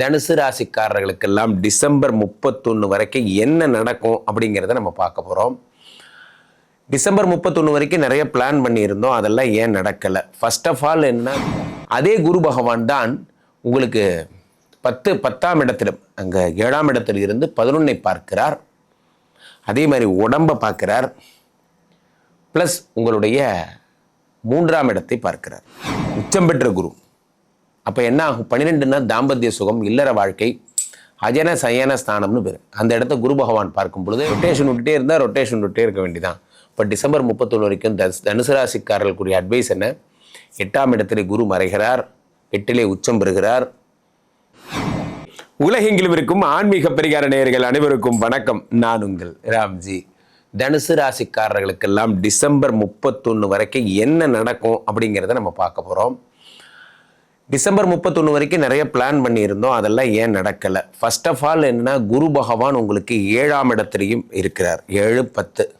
தனுசு ராசிக்காரர்களுக்கெல்லாம் டிசம்பர் முப்பத்தொன்று வரைக்கும் என்ன நடக்கும் அப்படிங்கிறத நம்ம பார்க்க போகிறோம் டிசம்பர் முப்பத்தொன்று வரைக்கும் நிறைய பிளான் பண்ணியிருந்தோம். அதெல்லாம் ஏன் நடக்கலை? ஃபர்ஸ்ட் ஆஃப் ஆல் என்ன அதே குரு பகவான் தான் உங்களுக்கு பத்து பத்தாம் இடத்துல அங்கே ஏழாம் இடத்துல இருந்து பதினொன்னை பார்க்கிறார். அதே மாதிரி உடம்பை பார்க்கிறார். ப்ளஸ் உங்களுடைய மூன்றாம் இடத்தை பார்க்கிறார். உச்சம் பெற்ற குரு. அப்போ என்ன ஆகும்? பன்னிரெண்டுன்னா தாம்பத்திய சுகம் இல்லற வாழ்க்கை அஜன சயன ஸ்தானம்னு பேர். அந்த இடத்த குரு பகவான் பார்க்கும் பொழுது ரொட்டேஷன் விட்டுட்டே இருந்தால் ரொட்டேஷன் விட்டுட்டே இருக்க வேண்டிதான். இப்போ டிசம்பர் முப்பத்தொன்று வரைக்கும் தனுசு தனுசு ராசிக்காரர்களுக்குரிய அட்வைஸ் என்ன? எட்டாம் இடத்திலே குரு மறைகிறார் எட்டிலே உச்சம் பெறுகிறார். உலகெங்கிலும் இருக்கும் ஆன்மீக பரிகார நேயர்கள் அனைவருக்கும் வணக்கம். நான் உங்கள் ராம்ஜி. தனுசு ராசிக்காரர்களுக்கெல்லாம் டிசம்பர் முப்பத்தொன்று வரைக்கும் என்ன நடக்கும் அப்படிங்கிறத நம்ம பார்க்க போகிறோம் டிசம்பர் முப்பத்தொன்று வரைக்கும் நிறைய பிளான் பண்ணியிருந்தோம். அதெல்லாம் ஏன் நடக்கலை? ஃபர்ஸ்ட் ஆஃப் ஆல் என்னன்னா குரு பகவான் உங்களுக்கு ஏழாம் இடத்துலையும் இருக்கிறார். ஏழு பத்து.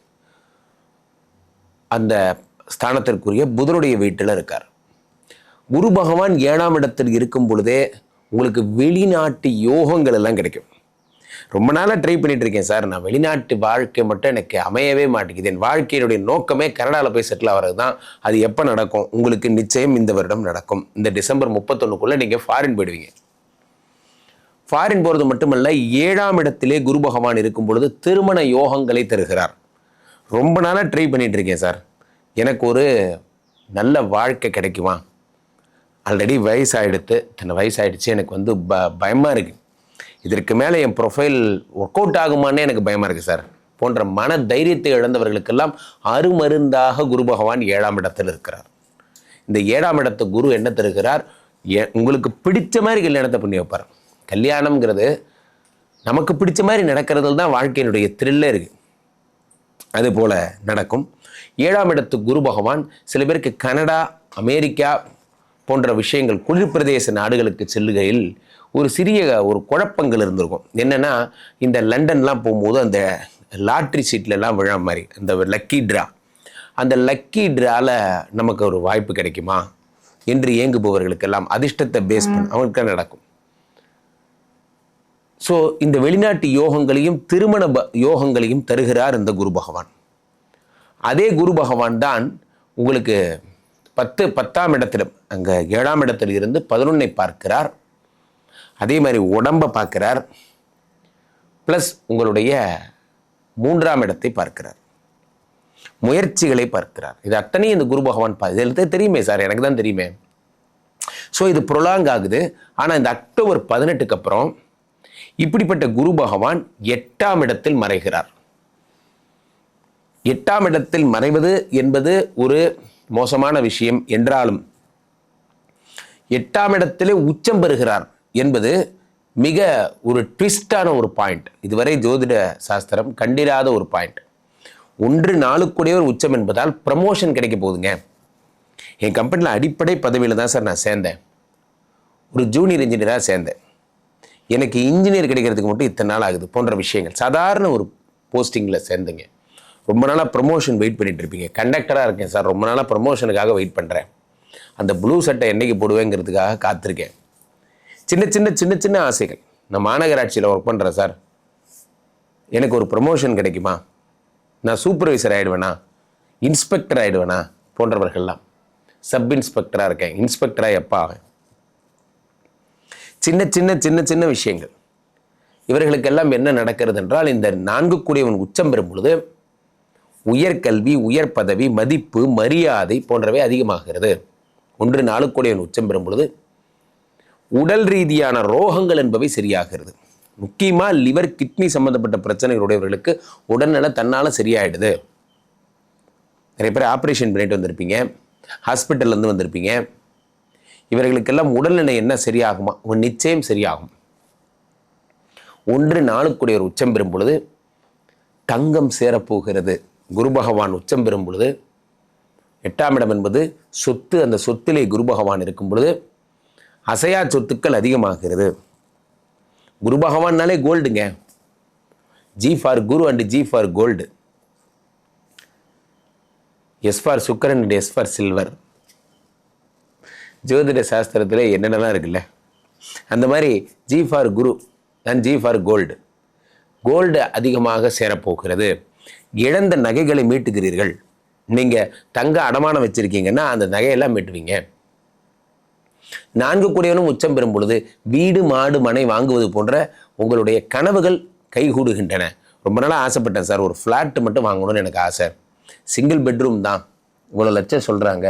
அந்த ஸ்தானத்திற்குரிய புதனுடைய வீட்டில் இருக்கார். குரு பகவான் ஏழாம் இடத்தில் இருக்கும் பொழுதே உங்களுக்கு வெளிநாட்டு யோகங்கள் எல்லாம் கிடைக்கும். ரொம்ப நாளாக ட்ரை பண்ணிட்டு இருக்கேன் சார். நான் வெளிநாட்டு வாழ்க்கை மட்டும் எனக்கு அமையவே மாட்டேங்குது. என் வாழ்க்கையினுடைய நோக்கமே கனடாவில் போய் செட்டில் ஆகிறது தான் அது எப்போ நடக்கும்? உங்களுக்கு நிச்சயம் இந்த வருடம் நடக்கும். இந்த டிசம்பர் முப்பத்தொன்னுக்குள்ளே நீங்கள் ஃபாரின் போயிடுவீங்க. ஃபாரின் போகிறது மட்டுமல்ல ஏழாம் இடத்திலே குரு பகவான் இருக்கும் பொழுது திருமண யோகங்களை தருகிறார். ரொம்ப நாளாக ட்ரை பண்ணிட்டு இருக்கேன் சார். எனக்கு ஒரு நல்ல வாழ்க்கை கிடைக்குமா? ஆல்ரெடி வயசாகிடுத்து தன்னை வயசாகிடுச்சு எனக்கு வந்து ப பயமாக இருக்குது இதற்கு மேலே என் ப்ரொஃபைல் ஒர்க் அவுட் ஆகுமானே எனக்கு பயமாக இருக்குது சார் போன்ற மன தைரியத்தை இழந்தவர்களுக்கெல்லாம் அருமருந்தாக குரு பகவான் ஏழாம் இடத்தில் இருக்கிறார். இந்த ஏழாம் இடத்து குரு என்ன தருகிறார்? உங்களுக்கு பிடிச்ச மாதிரி கல்யாணத்தை பண்ணி வைப்பார். கல்யாணம்ங்கிறது நமக்கு பிடிச்ச மாதிரி நடக்கிறதுல தான் வாழ்க்கையினுடைய த்ரில்லே இருக்குது அதுபோல் நடக்கும். ஏழாம் இடத்து குரு பகவான் சில பேருக்கு கனடா அமெரிக்கா போன்ற விஷயங்கள் குளிர் பிரதேச நாடுகளுக்கு செல்லுகையில் ஒரு சிறிய ஒரு குழப்பங்கள் இருந்திருக்கும். என்னன்னா இந்த லண்டன்லாம் போகும்போது அந்த லாட்ரி சீட்லலாம் விழா மாதிரி அந்த லக்கி ட்ரா. அந்த லக்கி ட்ரால நமக்கு ஒரு வாய்ப்பு கிடைக்குமா? என்று ஏங்குபவர்களுக்கெல்லாம் அதிர்ஷ்டத்தை பேஸ் பண்ண அவங்களுக்கு நடக்கும். ஸோ இந்த வெளிநாட்டு யோகங்களையும் திருமண யோகங்களையும் தருகிறார் இந்த குரு பகவான். அதே குரு பகவான் தான் உங்களுக்கு பத்து பத்தாம் இடத்துல அங்கே ஏழாம் இடத்துல இருந்து பதினொன்னை பார்க்கிறார். அதே மாதிரி உடம்பை பார்க்கிறார். ப்ளஸ் உங்களுடைய மூன்றாம் இடத்தை பார்க்கிறார். முயற்சிகளை பார்க்கிறார். இது அத்தனையும் இந்த குரு பகவான் பா இதில் தெரியுமே சார் எனக்கு தான் தெரியுமே. ஸோ இது ப்ரொலாங் ஆகுது. ஆனால் இந்த அக்டோபர் பதினெட்டுக்கு அப்புறம் இப்படிப்பட்ட குரு பகவான் எட்டாம் இடத்தில் மறைகிறார். எட்டாம் இடத்தில் மறைவது என்பது ஒரு மோசமான விஷயம் என்றாலும் எட்டாம் இடத்திலே உச்சம் பெறுகிறார். என்பது மிக ஒரு ட்விஸ்டான ஒரு பாயிண்ட். இதுவரை ஜோதிட சாஸ்திரம் கண்டிராத ஒரு பாயிண்ட். ஒன்று நாளுக்குடையவர் உச்சம் என்பதால் ப்ரமோஷன் கிடைக்க போகுதுங்க. என் கம்பெனியில் அடிப்படை பதவியில் தான் சார் நான் சேர்ந்தேன். ஒரு ஜூனியர் இன்ஜினியராக சேர்ந்தேன். எனக்கு இன்ஜினியர் கிடைக்கிறதுக்கு மட்டும் இத்தனை நாள் ஆகுது போன்ற விஷயங்கள். சாதாரண ஒரு போஸ்டிங்கில் சேர்ந்துங்க. ரொம்ப நாளாக ப்ரமோஷன் வெயிட் பண்ணிகிட்டு இருப்பீங்க. கண்டக்டராக இருக்கேன் சார். ரொம்ப நாளாக ப்ரமோஷனுக்காக வெயிட் பண்ணுறேன் அந்த ப்ளூ சட்டை என்னைக்கு போடுவேங்கிறதுக்காக காத்திருக்கேன். சின்ன சின்ன சின்ன சின்ன ஆசைகள். நான் மாநகராட்சியில் ஒர்க் பண்ணுறேன் சார் எனக்கு ஒரு ப்ரமோஷன் கிடைக்குமா? நான் சூப்பர்வைசர் ஆகிடுவேனா இன்ஸ்பெக்டர் ஆகிடுவேனா போன்றவர்கள்லாம். சப் இன்ஸ்பெக்டராக இருக்கேன். இன்ஸ்பெக்டராக எப்போ ஆவேன். சின்ன சின்ன சின்ன சின்ன விஷயங்கள். இவர்களுக்கெல்லாம் என்ன நடக்கிறது என்றால் இந்த நான்கு கூடியவன் உச்சம் பெறும் பொழுது உயர்கல்வி உயர் பதவி மதிப்பு மரியாதை போன்றவை அதிகமாகிறது. ஒன்று நாளுக்குடையவன் உச்சம் பெறும் பொழுது உடல் ரீதியான ரோகங்கள் என்பவை சரியாகிறது. முக்கியமாக லிவர் கிட்னி சம்பந்தப்பட்ட பிரச்சனைகளுடையவர்களுக்கு உடல்நல தன்னால் சரியாயிடுது. நிறைய பேர் ஆப்ரேஷன் பண்ணிட்டு வந்திருப்பீங்க. ஹாஸ்பிட்டல்லேருந்து வந்திருப்பீங்க. இவர்களுக்கெல்லாம் உடல்நிலை என்ன சரியாகுமா? உங்கள் நிச்சயம் சரியாகும். ஒன்று நாளுக்குடைய ஒரு உச்சம் பெறும் பொழுது தங்கம் சேரப்போகிறது. குரு பகவான் உச்சம் பெறும் பொழுது எட்டாம் இடம் என்பது சொத்து அந்த சொத்திலே குரு பகவான் இருக்கும் பொழுது அசையா சொத்துக்கள் அதிகமாகிறது. குரு பகவான்னாலே கோல்டுங்க. G for Guru and G for gold S for Sukkiran and S for silver ஜோதிட சாஸ்திரத்தில் என்னென்னலாம் இருக்குல்ல? அந்த மாதிரி G for Guru and G for gold gold அதிகமாக சேரப்போகிறது. இழந்த நகைகளை மீட்டுகிறீர்கள். நீங்கள் தங்க அடமானம் வச்சுருக்கீங்கன்னா அந்த நகையெல்லாம் மீட்டுவீங்க. நான்கு கூடியவனும் உச்சம் பெறும் பொழுது வீடு மாடு மனை வாங்குவது போன்ற உங்களுடைய கனவுகள் கைகூடுகின்றன. ரொம்ப நாளாக ஆசைப்பட்டேன் சார் ஒரு ஃப்ளாட் மட்டும் வாங்கணும்னு எனக்கு ஆசை. சிங்கிள் பெட்ரூம் தான். இவ்வளோ லட்சம் சொல்கிறாங்க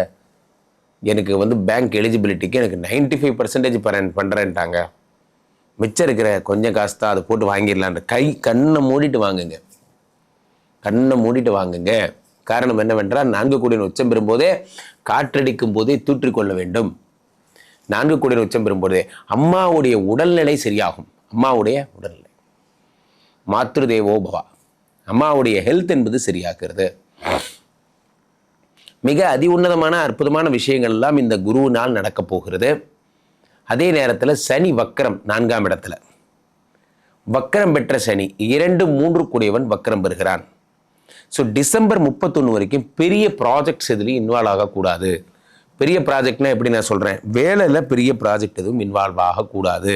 எனக்கு வந்து பேங்க் எலிஜிபிலிட்டிக்கு எனக்கு 95% ஃபைவ் பர்சன்டேஜ் பண்ணுறேன்ட்டாங்க மிச்சம் இருக்கிற கொஞ்சம் காசு தான் அதை போட்டு வாங்கிடலான்ற கை கண்ணை மூடிட்டு வாங்குங்க. கண்ணை மூடிட்டு வாங்குங்க. காரணம் என்னவென்றால் நான்கு கோடியின் உச்சம் பெறும்போதே காற்றடிக்கும் போதே தூற்றிக்கொள்ள வேண்டும். நான்கு கோடியின் உச்சம் பெறும்போதே அம்மாவுடைய உடல்நிலை சரியாகும். அம்மாவுடைய உடல்நிலை. மாத்ரு பவா. அம்மாவுடைய ஹெல்த் என்பது சரியாக்குறது மிக அதி உன்னதமான அற்புதமான விஷயங்கள் எல்லாம் இந்த குருவினால் நடக்கப் போகிறது. அதே நேரத்தில் சனி வக்கரம் நான்காம் இடத்துல. வக்கரம் பெற்ற சனி இரண்டு மூன்று கூடியவன் வக்கரம் பெறுகிறான். ஸோ டிசம்பர் முப்பத்தொன்று வரைக்கும் பெரிய ப்ராஜெக்ட்ஸ் இதுலேயும் இன்வால்வ் ஆகக்கூடாது. பெரிய ப்ராஜெக்ட்னா எப்படி நான் சொல்கிறேன் வேலையில் பெரிய ப்ராஜெக்ட் எதுவும் இன்வால்வ் ஆகக்கூடாது.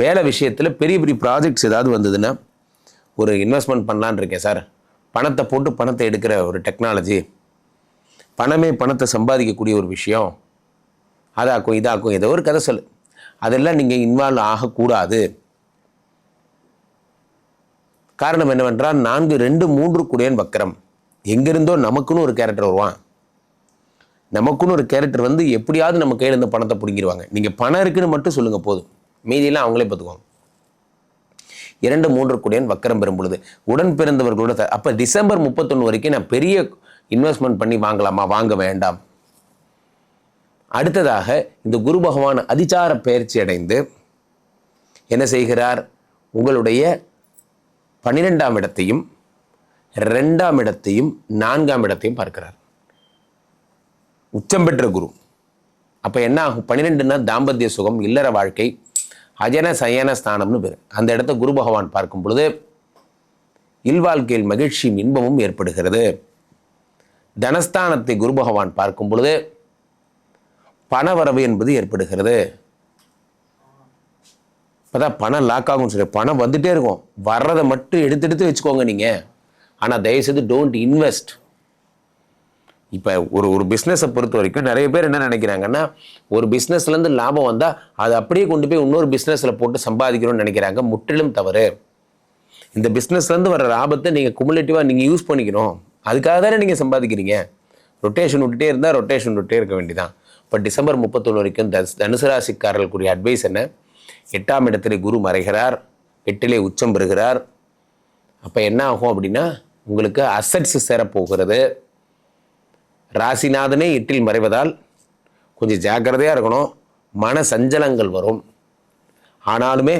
வேலை விஷயத்தில் பெரிய பெரிய ப்ராஜெக்ட்ஸ் ஏதாவது வந்ததுன்னா ஒரு இன்வெஸ்ட்மெண்ட் பண்ணலான்னு இருக்கேன் சார். பணத்தை போட்டு பணத்தை எடுக்கிற ஒரு டெக்னாலஜி பணமே பணத்தை சம்பாதிக்கக்கூடிய ஒரு விஷயம். அதாக்கும் இதாக்கும் ஏதோ ஒரு கதை சொல்லு. அதெல்லாம் நீங்கள் இன்வால்வ் ஆகக்கூடாது. காரணம் என்னவென்றால் நான்கு ரெண்டு மூன்று குடையன் வக்கரம். எங்கிருந்தோ நமக்குன்னு ஒரு கேரக்டர் வருவான். நமக்குன்னு ஒரு கேரக்டர் வந்து எப்படியாவது நம்ம கையில் இருந்து பணத்தை பிடுங்கிடுவாங்க நீங்கள் பணம் இருக்குன்னு மட்டும் சொல்லுங்கள் போதும். மீதியெல்லாம் அவங்களே பார்த்துக்குவாங்க. இரண்டு மூன்று குடியன் வக்கரம் பெறும் பொழுது உடன் பிறந்தவர்களோட அப்போ அப்ப டிசம்பர் முப்பத்தொன்று வரைக்கும் நான் பெரிய இன்வெஸ்ட்மெண்ட் பண்ணி வாங்கலாமா? வாங்க வேண்டாம். அடுத்ததாக இந்த குரு பகவான் அதிச்சார பயிற்சி அடைந்து என்ன செய்கிறார்? உங்களுடைய பன்னிரெண்டாம் இடத்தையும் ரெண்டாம் இடத்தையும் நான்காம் இடத்தையும் பார்க்கிறார். உச்சம் பெற்ற குரு. அப்போ என்ன ஆகும்? பன்னிரெண்டுன்னா தாம்பத்திய சுகம் இல்லற வாழ்க்கை அஜன சயன ஸ்தானம்னு பேர். அந்த இடத்த குரு பகவான் பார்க்கும் பொழுது இல்வாழ்க்கையில் மகிழ்ச்சியும் இன்பமும் ஏற்படுகிறது. தனஸ்தானத்தை குரு பகவான் பார்க்கும் பொழுது பணவரவு என்பது ஏற்படுகிறது. இப்போதான் பணம் லாக் ஆகும் சொல்லி பணம் வந்துட்டே இருக்கும். வர்றதை மட்டும் எடுத்து எடுத்து வச்சுக்கோங்க நீங்கள் ஆனால் தயவுசெய்து டோன்ட் இன்வெஸ்ட் இப்போ ஒரு ஒரு பிஸ்னஸை பொறுத்த வரைக்கும் நிறைய பேர் என்ன நினைக்கிறாங்கன்னா ஒரு பிஸ்னஸ்லேருந்து லாபம் வந்தால் அதை அப்படியே கொண்டு போய் இன்னொரு பிஸ்னஸில் போட்டு சம்பாதிக்கணும்னு நினைக்கிறாங்க. முற்றிலும் தவறு. இந்த பிஸ்னஸ்லேருந்து வர லாபத்தை நீங்கள் குமுலேட்டிவாக நீங்கள் யூஸ் பண்ணிக்கணும். அதுக்காக தானே நீங்கள் சம்பாதிக்கிறீங்க. ரொட்டேஷன் விட்டுட்டே இருந்தால் ரொட்டேஷன் விட்டுட்டே இருக்க வேண்டியதான் இப்போ டிசம்பர் முப்பத்தொன்று வரைக்கும் தனுசு ராசிக்காரர்களுக்குரிய அட்வைஸ் என்ன? எட்டாம் இடத்துல குரு மறைகிறார். எட்டிலே உச்சம் பெறுகிறார். அப்போ என்ன ஆகும் அப்படின்னா உங்களுக்கு அசட்ஸ் சேரப்போகிறது. ராசிநாதனே எட்டில் மறைவதால் கொஞ்சம் ஜாக்கிரதையாக இருக்கணும். மன சஞ்சலங்கள் வரும். ஆனாலுமே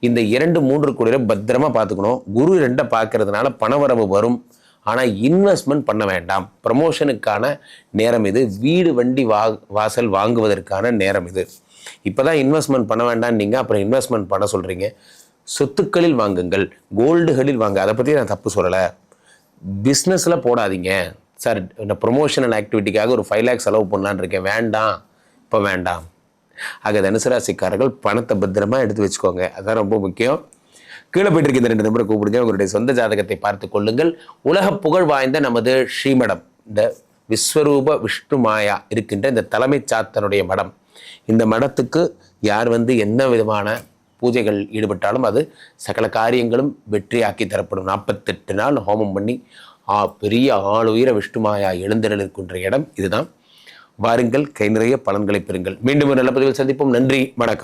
இந்த இரண்டு மூன்று கோடியில் பத்திரமாக பார்த்துக்கணும். குரு ரெண்டை பார்க்கறதுனால பணவரவு வரும். ஆனால் இன்வெஸ்ட்மெண்ட் பண்ண வேண்டாம். ப்ரமோஷனுக்கான நேரம் இது. வீடு வண்டி வா வாசல் வாங்குவதற்கான நேரம் இது. இப்போ தான் இன்வெஸ்ட்மெண்ட் பண்ண வேண்டாம் நீங்கள் அப்புறம் இன்வெஸ்ட்மெண்ட் பண்ண சொல்கிறீங்க சொத்துக்களில் வாங்குங்கள். கோல்டுகளில் வாங்க. அதை பற்றி நான் தப்பு சொல்லலை. பிஸ்னஸில் போடாதீங்க. சார் இந்த ப்ரொமோஷனல் ஆக்டிவிட்டிக்காக ஒரு ஃபைவ் லேக்ஸ் செலவு பண்ணலான்னு இருக்கேன். வேண்டாம். இப்போ வேண்டாம். ஆக தனுசுராசிக்காரர்கள் பணத்தை பத்திரமா எடுத்து வச்சுக்கோங்க. அதான் ரொம்ப முக்கியம். கீழே போயிட்டு இருக்க இந்த ரெண்டு நம்பரை கூப்பிடுங்க. உங்களுடைய சொந்த ஜாதகத்தை பார்த்து கொள்ளுங்கள். உலக புகழ் வாய்ந்த நமது ஸ்ரீமடம் இந்த விஸ்வரூப விஷ்ணு மாயா இருக்கின்ற இந்த தலைமை சாத்தனுடைய மடம். இந்த மடத்துக்கு யார் வந்து என்ன விதமான பூஜைகள் ஈடுபட்டாலும் அது சகல காரியங்களும் வெற்றியாக்கி தரப்படும். நாற்பத்தெட்டு நாள் ஹோமம் பண்ணி ஆ பெரிய ஆளுயர விஷ்ணுமாயா எழுந்தருளிருக்கின்ற இடம் இதுதான். வாருங்கள் கை நிறைய பலன்களை பெறுங்கள். மீண்டும் ஒரு நல்ல பதிவில் சந்திப்போம். நன்றி வணக்கம்.